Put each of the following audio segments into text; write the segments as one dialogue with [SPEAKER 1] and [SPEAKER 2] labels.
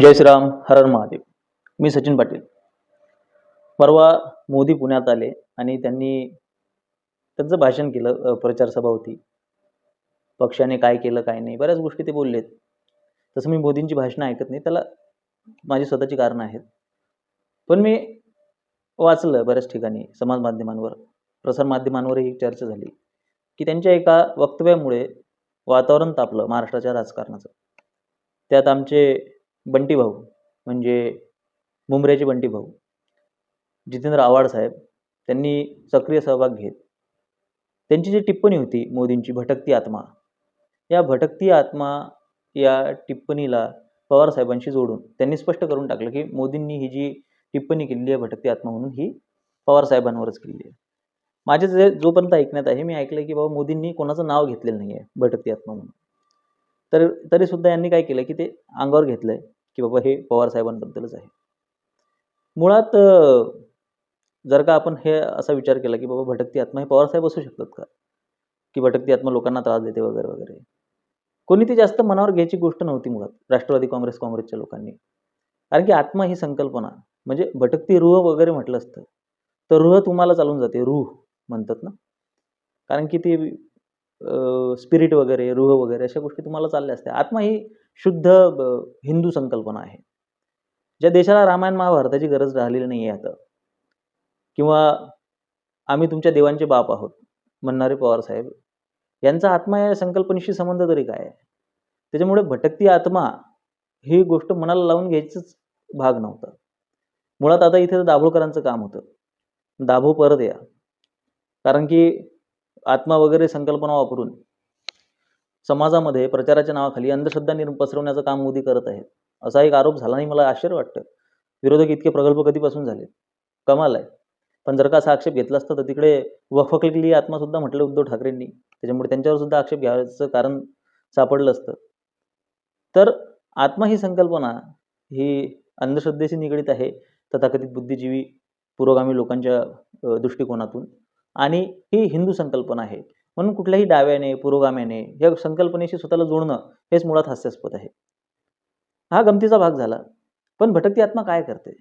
[SPEAKER 1] जय श्रीराम हर हर महादेव. मी सचिन पाटील. परवा मोदी पुण्यात आले आणि त्यांनी त्यांचं भाषण केलं प्रचार सभा होती. पक्षाने काय केलं काय नाही बऱ्याच गोष्टी ते बोललेत. तसं मी मोदींची भाषणं ऐकत नाही त्याला माझी स्वतःची कारणं आहेत. पण मी वाचलं बऱ्याच ठिकाणी समाज माध्यमांवर. प्रसार माध्यमांवरही चर्चा झाली की त्यांच्या एका वक्तव्यामुळे वातावरण तापलं महाराष्ट्राच्या राजकारणाचं. त्यात आमचे बंटी भाऊ म्हणजे मुंबऱ्याचे बंटी भाऊ. जितेंद्र आव्हाड साहेब त्यांनी सक्रिय सहभाग घेत. त्यांची जी टिप्पणी होती मोदींची भटकती आत्मा. या भटकती आत्मा या टिप्पणीला पवार साहेबांशी जोडून त्यांनी स्पष्ट करून टाकलं की मोदींनी ही जी टिप्पणी केलेली आहे भटकती आत्मा म्हणून ही पवार साहेबांवरच केलेली आहे. माझे जे जोपर्यंत ऐकण्यात आहे मी ऐकलं की बाबा मोदींनी कोणाचं नाव घेतलेलं नाही आहे भटकती आत्मा म्हणून. तर तरीसुद्धा यांनी काय केलं की ते अंगावर घेतलं आहे की बाबा हे पवार साहेबांबद्दलच आहे. मुळात जर का आपण हे असा विचार केला की बाबा भटकती आत्मा हे पवार साहेब असू शकतात का? की भटकती आत्मा लोकांना त्रास देते वगैरे वगैरे. कोणी ती जास्त मनावर घ्यायची गोष्ट नव्हती मुळात राष्ट्रवादी काँग्रेस काँग्रेसच्या लोकांनी. कारण की आत्मा ही संकल्पना म्हणजे भटकती रूह वगैरे म्हटलं असतं तर रूह तुम्हाला चालून जाते रूह म्हणतात ना. कारण की ती स्पिरिट वगैरे रूह वगैरे अशा गोष्टी तुम्हाला चालल्या असत्या. आत्मा ही शुद्ध ब- हिंदू संकल्पना आहे. ज्या देशाला रामायण महाभारताची गरज राहिलेली नाही आहे आता किंवा आम्ही तुमच्या देवांचे बाप आहोत म्हणणारे पवार साहेब यांचा आत्मा या संकल्पनेशी संबंध तरी काय आहे? त्याच्यामुळे भटकती आत्मा ही गोष्ट मनाला लावून घ्यायचंच भाग नव्हता. मुळात आता इथे दाभोळकरांचं काम होतं. दाभो परत या. कारण की आत्मा वगैरे संकल्पना वापरून समाजामध्ये प्रचाराच्या नावाखाली अंधश्रद्धा निर्म पसरवण्याचं काम मोदी करत आहेत. असा एक आरोप झाला नाही मला आश्चर्य वाटतं. विरोधक इतके प्रगल्भ कधीपासून झाले कमाल आहे. पण जर का असा आक्षेप घेतला असता तर तिकडे वफकलेली आत्मासुद्धा म्हटलं उद्धव ठाकरेंनी. त्याच्यामुळे त्यांच्यावर सुद्धा आक्षेप घ्यायचं कारण सापडलं असतं. तर आत्मा ही संकल्पना ही अंधश्रद्धेशी निगडीत आहे तथाकथित बुद्धिजीवी पुरोगामी लोकांच्या दृष्टिकोनातून. आणि ही हिंदू संकल्पना आहे. म्हणून कुठल्याही डाव्याने पुरोगाम्याने या संकल्पनेशी स्वतःला जोडणं हेच मुळात हास्यास्पद आहे. हा गमतीचा भाग झाला. पण भटकती आत्मा काय करते?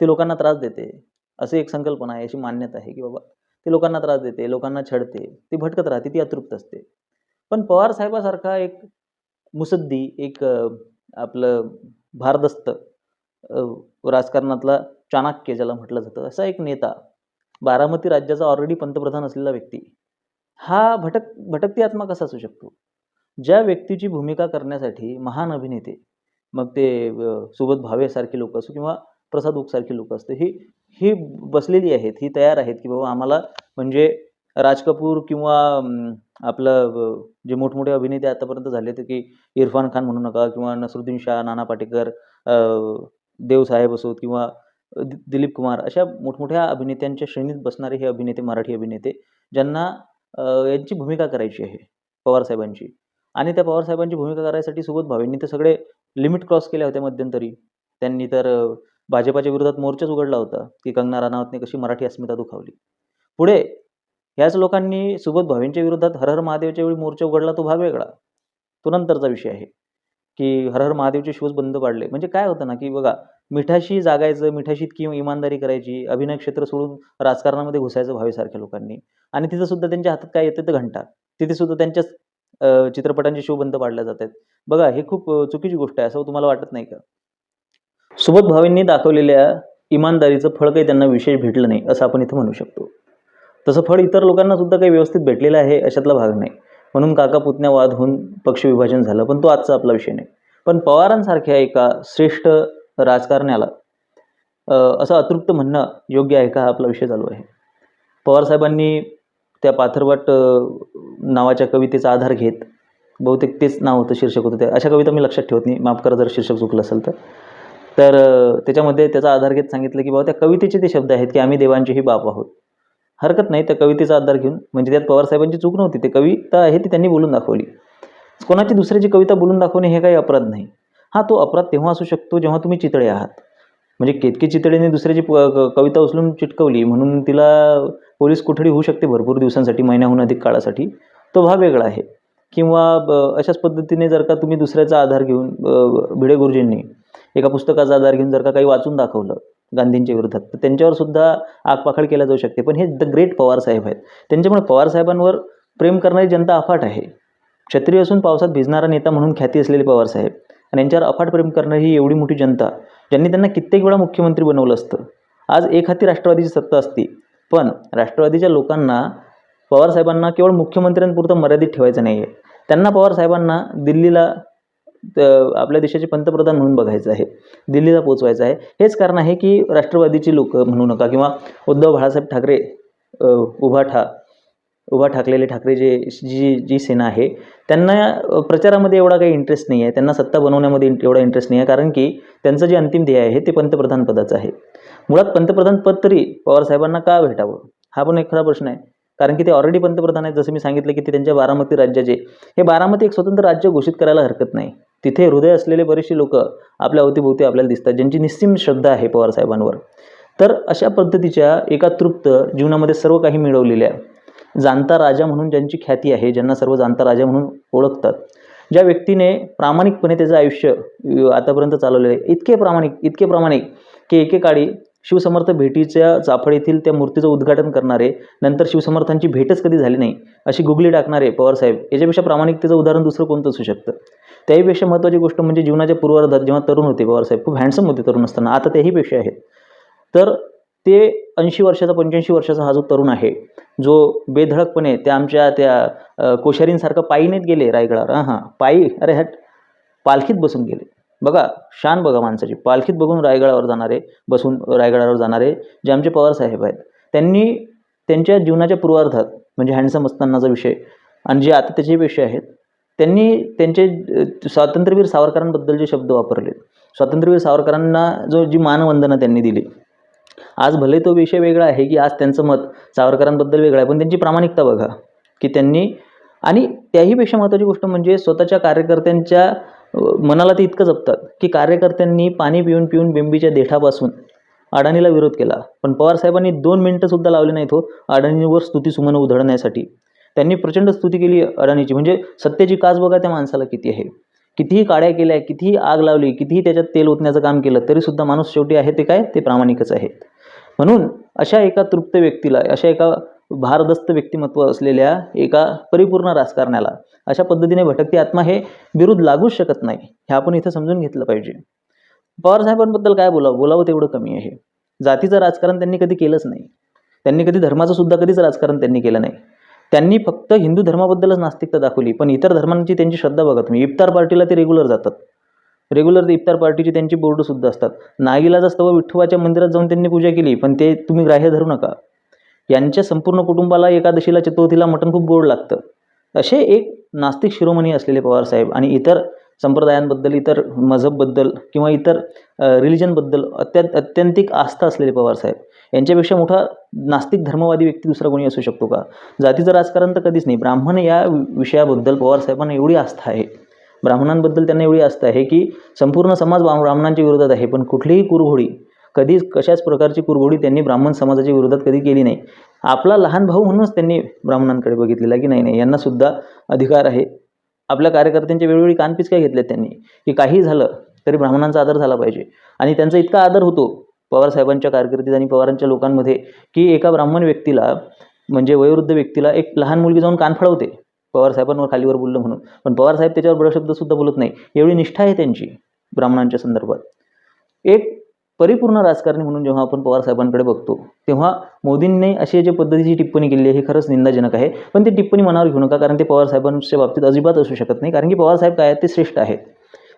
[SPEAKER 1] ती लोकांना त्रास देते. अशी एक संकल्पना आहे अशी मान्यता आहे की बाबा ती लोकांना त्रास देते लोकांना छळते ती भटकत राहते ती अतृप्त असते. पण पवार साहेबासारखा एक मुसद्दी एक आपलं भारदस्त राजकारणातला चाणक्य ज्याला म्हटलं जातं असा एक नेता बारामती राज्याचा ऑलरेडी पंतप्रधान असलेला व्यक्ती हा भटक भटकती आत्मा कसा असू शकतो. ज्या व्यक्तीची भूमिका करण्यासाठी महान अभिनेते मग ते सुबोध भावेसारखे लोक असो किंवा प्रसाद उकसारखी लोक असते ही ही बसलेली आहेत ही तयार आहेत की बाबा आम्हाला म्हणजे राज कपूर किंवा आपलं जे मोठमोठे अभिनेते आतापर्यंत झाले ते की इरफान खान म्हणू नका किंवा नसरुद्दीन शाह नाना पाटेकर देवसाहेब असोत किंवा दि- दिलीप कुमार अशा मोठमोठ्या अभिनेत्यांच्या श्रेणीत बसणारे हे अभिनेते मराठी अभिनेते ज्यांना यांची भूमिका करायची आहे पवारसाहेबांची. आणि त्या पवारसाहेबांची भूमिका करायसाठी सुबोध भावेंनी तर सगळे लिमिट क्रॉस केल्या होत्या मध्यंतरी. त्यांनी तर भाजपाच्या विरोधात मोर्चाच उघडला होता की कंगना राणावतने कशी मराठी अस्मिता दुखावली. पुढे ह्याच लोकांनी सुबोध भावेंच्या विरोधात हर हर महादेवच्या वेळी मोर्चा उघडला तो भाग वेगळा. तो नंतरचा विषय आहे. की हर हर महादेवचे शोज बंद पाडले. म्हणजे काय होतं ना की बघा मिठाशी जागायचं मिठाशीत किंवा इमानदारी करायची अभिनय क्षेत्र सोडून राजकारणामध्ये घुसायचं भावेसारख्या लोकांनी. आणि तिथं सुद्धा त्यांच्या हातात काय येतं तर घंटा. तिथे सुद्धा त्यांच्याच चित्रपटांचे शो बंद पाडल्या जात आहेत बघा हे खूप चुकीची गोष्ट आहे असं तुम्हाला वाटत नाही का? सुबोध भावेंनी दाखवलेल्या इमानदारीचं फळ काही त्यांना विशेष भेटलं नाही असं आपण इथं म्हणू शकतो. तसं फळ इतर लोकांना सुद्धा काही व्यवस्थित भेटलेलं आहे अशातला भाग नाही. म्हणून काका पुतण्या वाद होऊन पक्ष विभाजन झालं पण तो आजचा आपला विषय नाही. पण पवारांसारख्या एका श्रेष्ठ राजकारण्याला असं अतृप्त म्हणणं योग्य आहे का हा आपला विषय चालू आहे? पवारसाहेबांनी त्या पाथरवाट नावाच्या कवितेचा आधार घेत बहुतेक तेच नाव होतं शीर्षक होतं ते. अशा कविता मी लक्षात ठेवत नाही. माफ करा जर शीर्षक चुकलं असेल तर. तर त्याच्यामध्ये त्याचा आधार घेत सांगितलं की बाबा त्या कवितेचे ते शब्द आहेत की आम्ही देवांचेही बाप आहोत. हरकत नाही त्या कवितेचा आधार घेऊन. म्हणजे त्यात पवारसाहेबांची चूक नव्हती. ते कविता आहे ती त्यांनी बोलून दाखवली. कोणाची दुसऱ्याची कविता बोलून दाखवणे हे काही अपराध नाही. हा तो अपराध तेव्हा असू शकतो जेव्हा तुम्ही चितळे आहात. म्हणजे केतकी चितळेने दुसऱ्याची प- क- कविता उचलून चिटकवली म्हणून तिला पोलीस कोठडी होऊ शकते भरपूर दिवसांसाठी महिन्याहून अधिक काळासाठी. तो भाग वेगळा आहे. किंवा ब- अशाच पद्धतीने जर का तुम्ही दुसऱ्याचा आधार घेऊन भिडे गुरुजींनी एका पुस्तकाचा आधार घेऊन जर का काही वाचून दाखवलं गांधींच्या विरोधात. तर त्यांच्यावर सुद्धा आगपाखड केल्या जाऊ शकते. पण हे द ग्रेट पवारसाहेब आहेत. त्यांच्यामुळे पवारसाहेबांवर प्रेम करणारी जनता अफाट आहे. क्षत्रिय असून पावसात भिजणारा नेता म्हणून ख्याती असलेले पवारसाहेब आणि यांच्यावर अफाट प्रेम करणारी ही एवढी मोठी जनता ज्यांनी त्यांना कित्येक वेळा मुख्यमंत्री बनवलं असतं. आज एक हाती राष्ट्रवादीची सत्ता असती. पण राष्ट्रवादीच्या लोकांना पवारसाहेबांना केवळ मुख्यमंत्र्यांपुरतं मर्यादित ठेवायचं नाही आहे त्यांना पवारसाहेबांना दिल्लीला आपल्या देशाचे पंतप्रधान म्हणून बघायचं आहे दिल्लीला पोचवायचं आहे. हेच कारण आहे की राष्ट्रवादीची लोक म्हणू नका किंवा उद्धव बाळासाहेब ठाकरे उभा ठा उभा ठाकलेले ठाकरे जे जी जी सेना आहे त्यांना प्रचारामध्ये एवढा काही इंटरेस्ट नाही आहे त्यांना सत्ता बनवण्यामध्ये एवढा इंटरेस्ट नाही आहे कारण की त्यांचं जे अंतिम ध्येय आहे ते पंतप्रधान पदाचं आहे. मुळात पंतप्रधान पद तरी पवारसाहेबांना का भेटावं? हा पण एक खरा प्रश्न आहे. कारण की ते ऑलरेडी पंतप्रधान आहेत जसं मी सांगितलं की ते त्यांच्या बारामती राज्याचे. हे बारामती एक स्वतंत्र राज्य घोषित करायला हरकत नाही. तिथे हृदय असलेले बरेचसे लोक आपल्या अवतीभोवती आपल्याला दिसतात ज्यांची निस्सीम श्रद्धा आहे पवारसाहेबांवर तर अशा पद्धतीच्या एका तृप्त जीवनामध्ये सर्व काही मिळवलेल्या जाणता राजा म्हणून ज्यांची ख्याती आहे ज्यांना सर्व जाणता राजा म्हणून ओळखतात. ज्या व्यक्तीने प्रामाणिकपणे त्याचं आयुष्य आतापर्यंत चालवलेलं आहे इतके प्रामाणिक इतके प्रामाणिक की एकेकाळी शिवसमर्थ भेटीच्या चाफळ येथील त्या मूर्तीचं उद्घाटन करणारे नंतर शिवसमर्थांची भेटच कधी झाली नाही अशी गुगली टाकणारे पवारसाहेब याच्यापेक्षा प्रामाणिकतेचं उदाहरण दुसरं कोणतं असू शकतं? त्याहीपेक्षा महत्त्वाची गोष्ट म्हणजे जीवनाच्या पूर्वार्धात जेव्हा तरुण होते पवारसाहेब खूप हँडसम होते तरुण असताना. आता त्याहीपेक्षा आहेत. तर ते ऐंशी वर्षाचा पंच्याऐंशी वर्षाचा हा जो तरुण आहे जो बेधडकपणे त्या आमच्या त्या कोशारींसारखं कोश्यारींसारखं पायी नाहीत गेले रायगडावर. हां हां. पायी अरे हॅट. पालखीत बसून गेले. बघा शान बघा माणसाची. पालखीत बघून रायगडावर जाणारे बसून रायगडावर जाणारे जे आमचे पवारसाहेब आहेत त्यांनी त्यांच्या जीवनाच्या पूर्वार्धात म्हणजे हँडसम असतानाचा विषय आणि जे आता त्याचे विषय आहेत त्यांनी त्यांचे स्वातंत्र्यवीर सावरकरांबद्दल जे शब्द वापरले स्वातंत्र्यवीर सावरकरांना जो जी मानवंदना त्यांनी दिली आज भले तो विषय वेगळा आहे की आज त्यांचं मत सावरकरांबद्दल वेगळं आहे पण त्यांची प्रामाणिकता बघा की त्यांनी आणि त्याहीपेक्षा महत्त्वाची गोष्ट म्हणजे स्वतःच्या कार्यकर्त्यांच्या मनाला ते इतकं जपतात की कार्यकर्त्यांनी पाणी पिऊन पिऊन बिंबीच्या देठापासून अडाणीला विरोध केला पण पवारसाहेबांनी दोन मिनटंसुद्धा लावले नाहीत हो अडाणीवर स्तुतीसुमनं उधळण्यासाठी. त्यांनी प्रचंड स्तुती केली अडाणीची. म्हणजे सत्तेची काच बघा त्या माणसाला किती आहे. कितीही काड्या केल्या कितीही आग लावली कितीही त्याच्यात तेल ओतण्याचं काम केलं तरीसुद्धा माणूस शेवटी आहे ते काय? ते प्रामाणिकच आहे म्हणून अशा एका तृप्त व्यक्तीला अशा एका भारदस्त व्यक्तिमत्व असलेल्या एका परिपूर्ण राजकारण्याला अशा पद्धतीने भटकती आत्मा हे विरुद्ध लागूच शकत नाही हे आपण इथं समजून घेतलं पाहिजे. पवारसाहेबांबद्दल काय बोलावं? बोलावं तेवढं कमी आहे. जातीचं राजकारण त्यांनी कधी केलंच नाही. त्यांनी कधी धर्माचं सुद्धा कधीच राजकारण त्यांनी केलं नाही. त्यांनी फक्त हिंदू धर्माबद्दलच नास्तिकता दाखवली पण इतर धर्मांची त्यांची श्रद्धा बघा तुम्ही. इफ्तार पार्टीला ते रेग्युलर जातात. रेग्युलर इफ्तार पार्टीची त्यांची बोर्डसुद्धा असतात. नागीला व विठ्ठवाच्या मंदिरात जाऊन त्यांनी पूजा केली पण ते तुम्ही ग्राह्य धरू नका. यांच्या संपूर्ण कुटुंबाला एकादशीला चतुर्थीला मटण खूप गोड लागतं. असे एक नास्तिक शिरोमणी असलेले पवारसाहेब आणि इतर संप्रदायांबद्दल इतर मजहबबद्दल किंवा इतर रिलिजनबद्दल अत्यंत अत्यंतिक आस्था असलेले पवारसाहेब यांच्यापेक्षा मोठा नास्तिक धर्मवादी व्यक्ती दुसरा कोणी असू शकतो का? जातीचं राजकारण तर कधीच नाही. ब्राह्मण या विषयाबद्दल पवारसाहेबांना एवढी आस्था आहे. ब्राह्मणांबद्दल त्यांना एवढी आस्था आहे की संपूर्ण समाज ब्राह्मणांच्या विरोधात आहे. पण कुठलीही कुरघोडी कधीच कशाच प्रकारची कुरघोडी त्यांनी ब्राह्मण समाजाच्या विरोधात कधी केली नाही. आपला लहान भाऊ म्हणूनच त्यांनी ब्राह्मणांकडे बघितलेला की नाही नाही. यांनासुद्धा अधिकार आहे. आपल्या कार्यकर्त्यांच्या वेळोवेळी कानपीच काय घेतल्यात त्यांनी? की काही झालं तरी ब्राह्मणांचा आदर झाला पाहिजे. आणि त्यांचा इतका आदर होतो पवारसाहेबांच्या कारकिर्दीत आणि पवारांच्या लोकांमध्ये की एका ब्राह्मण व्यक्तीला म्हणजे वयोवृद्ध व्यक्तीला एक लहान मुलगी जाऊन कान फळवते पवारसाहेबांवर खालीवर बोललं म्हणून. पण पवारसाहेब त्याच्यावर बळशब्दसुद्धा बोलत नाही. एवढी निष्ठा आहे त्यांची ब्राह्मणांच्या संदर्भात. एक परिपूर्ण राजकारणी म्हणून जेव्हा आपण पवार साहेबांकडे बघतो तेव्हा मोदींनी अशी जे पद्धतीची टिप्पणी केली आहे हे खरंच निंदाजनक आहे. पण ती टिप्पणी मनावर घेऊ नका कारण ते पवारसाहेबांच्या बाबतीत अजिबात असू शकत नाही कारण की पवार साहेब काय आहेत ते श्रेष्ठ आहेत.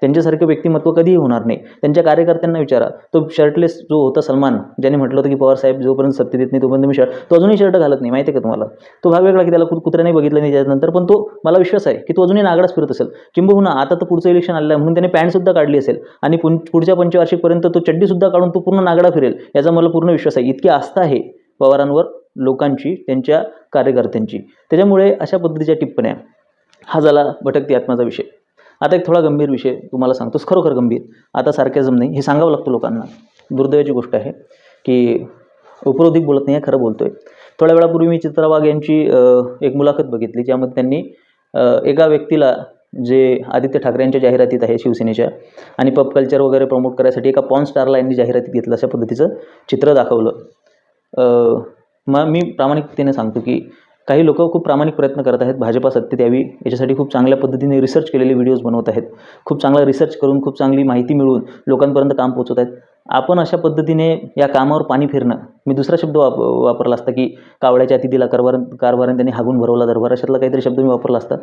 [SPEAKER 1] त्यांच्यासारखं व्यक्तिमत्व कधीही होणार नाही. त्यांच्या कार्यकर्त्यांना विचारा. तो शर्टलेस जो होता सलमान ज्याने म्हटलं होतं की पवार साहेब जोपर्यंत सत्तेत येत नाही तोपर्यंत मी शर्ट तो अजूनही शर्ट घालत नाही. माहिती आहे का तुम्हाला? तो भाग वेगळा की त्याला कुत्र्याने बघितलं नाही त्याच्यानंतर पण तो मला विश्वास आहे की तो अजूनही नागडाच फिरत असेल. किंबहुना आता तर पुढचं इलेक्शन आलं आहे म्हणून त्याने पॅन्टसुद्धा काढली असेल. आणि पुढच्या पंचवार्षिकपर्यंत तो चड्डीसुद्धा काढून तो पूर्ण नागडा फिरेल याचा मला पूर्ण विश्वास आहे. इतकी आस्था आहे पवारांवर लोकांची त्यांच्या कार्यकर्त्यांची. त्याच्यामुळे अशा पद्धतीच्या टिप्पण्या. हा झाला भटकती आत्माचा विषय. आता एक थोडा गंभीर विषय तुम्हाला सांगतोस खरोखर गंभीर. आता सारख्याजम नाही हे सांगावं लागतं लोकांना. दुर्दैवाची गोष्ट आहे की उपरोधिक बोलत नाही आहे खरं बोलतो आहे थोड्या वेळापूर्वी मी चित्रा वाघ यांची एक मुलाखत बघितली ज्यामध्ये त्यांनी एका व्यक्तीला जे आदित्य ठाकरे यांच्या जाहिरातीत आहे शिवसेनेच्या आणि पब कल्चर वगैरे प्रमोट करायसाठी एका पॉन स्टारला यांनी जाहिरातीत घेतलं अशा पद्धतीचं चित्र दाखवलं. मग मी प्रामाणिकतेने सांगतो की काही लोक खूप प्रामाणिक प्रयत्न करत आहेत. भाजपा सत्तेत यावी. याच्यासाठी खूप चांगल्या पद्धतीने रिसर्च केलेले व्हिडिओज बनवत आहेत. खूप चांगला रिसर्च करून खूप चांगली माहिती मिळवून लोकांपर्यंत काम पोहोचवत आहेत. आपण अशा पद्धतीने या कामावर पाणी फिरणं. मी दुसरा शब्द वाप वापरला असता की कावळ्याच्या अतिथीला कारभार कारभाराने त्यांनी हागून भरवला दरबार. अशातला काहीतरी शब्द मी वापरला असता.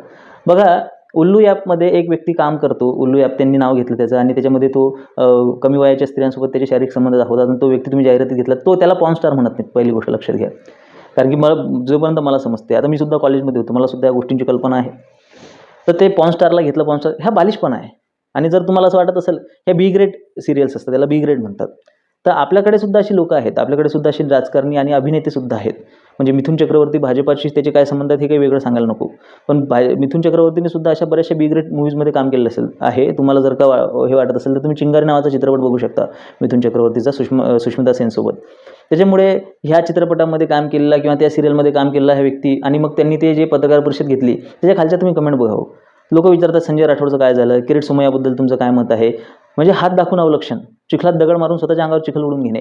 [SPEAKER 1] बघा उल्लू ॲपमध्ये एक व्यक्ती काम करतो. उल्लू ॲप त्यांनी नाव घेतलं त्याचं आणि त्याच्यामध्ये तो कमी वयाच्या स्त्रियांसोबत त्याचे शारीरिक संबंध दाखवतात आणि तो व्यक्ती तुम्ही जाहिरातीत घेतला तो त्याला पॉन स्टार म्हणत नाही. पहिली गोष्ट लक्षात घ्या. कारण की मला जोपर्यंत मला समजते आता मी सुद्धा कॉलेजमध्ये होतो मला सुद्धा या गोष्टींची कल्पना आहे. तर ते पॉन स्टारला घेतलं पॉन स्टार ह्या बालिशपणा आहे. आणि जर तुम्हाला असं वाटत असेल ह्या बी ग्रेड सिरियल्स असतात त्याला बी ग्रेड म्हणतात. तर आपल्याकडे सुद्धा अशी लोकं आहेत आपल्याकडे सुद्धा अशी राजकारणी आणि अभिनेते सुद्धा आहेत. म्हणजे मिथुन चक्रवर्ती भाजपाशी त्याचे काय संबंध आहेत हे काही वेगळं सांगायला नको. पण भा मिथुन चक्रवर्तीने सुद्धा अशा बऱ्याचशा बी ग्रेड मूवीजमध्ये काम केलेलं असेल आहे. तुम्हाला जर का वा- हे वाटत असेल तर तुम्ही चिंगारी नावाचा चित्रपट बघू शकता मिथुन चक्रवर्तीचा सुष्म सुष्मिता सेनसोबत. त्याच्यामुळे ह्या चित्रपटामध्ये काम केलेला किंवा त्या सिरियलमध्ये काम केलेला हा व्यक्ती आणि मग त्यांनी ते जे पत्रकार परिषद घेतली त्याच्या खालच्या तुम्ही कमेंट बघावं लोक विचारतात संजय राठोडचं काय झालं? किरीट सोमय्याबद्दल तुमचं काय मत आहे? म्हणजे हात दाखवून अवलक्षण चिखलात दगड मारून स्वतःच्या अंगावर चिखल उडून घेणे.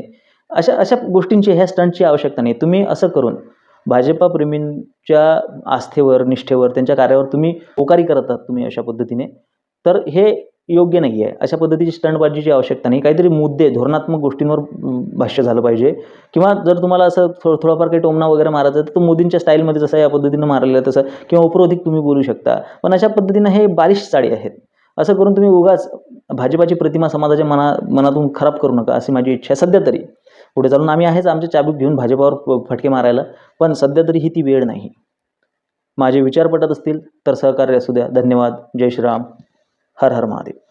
[SPEAKER 1] अशा अशा गोष्टींची ह्या स्टंटची आवश्यकता नाही. तुम्ही असं करून भाजपाप्रेमींच्या आस्थेवर निष्ठेवर त्यांच्या कार्यावर तुम्ही ओकारी करत आहात तुम्ही अशा पद्धतीने. तर हे योग्य नाही आहे अशा पद्धतीची स्टंटबाजीची आवश्यकता नाही. काहीतरी मुद्दे धोरणात्मक गोष्टींवर भाष्य झालं पाहिजे. किंवा जर तुम्हाला असं थो थोडाफार काही टोमणा वगैरे मारायचा तर तो मोदींच्या स्टाईलमध्ये जसं या पद्धतीनं मारलेलं तसं किंवा उपरोधिक तुम्ही बोलू शकता. पण अशा पद्धतीनं हे बालिश चाळी आहेत. असं करून तुम्ही उगाच भाजपाची प्रतिमा समाजाच्या मना मनातून खराब करू नका अशी माझी इच्छा आहे. सध्या तरी पुढे चालून आम्ही आहेच आमच्या चाबूक घेऊन भाजपावर फटके मारायला. पण सध्या तरी ही ती वेळ नाही. माझे विचार पटत असतील तर सहकार्य असू द्या. धन्यवाद. जय श्रीराम. हर हर महादेव.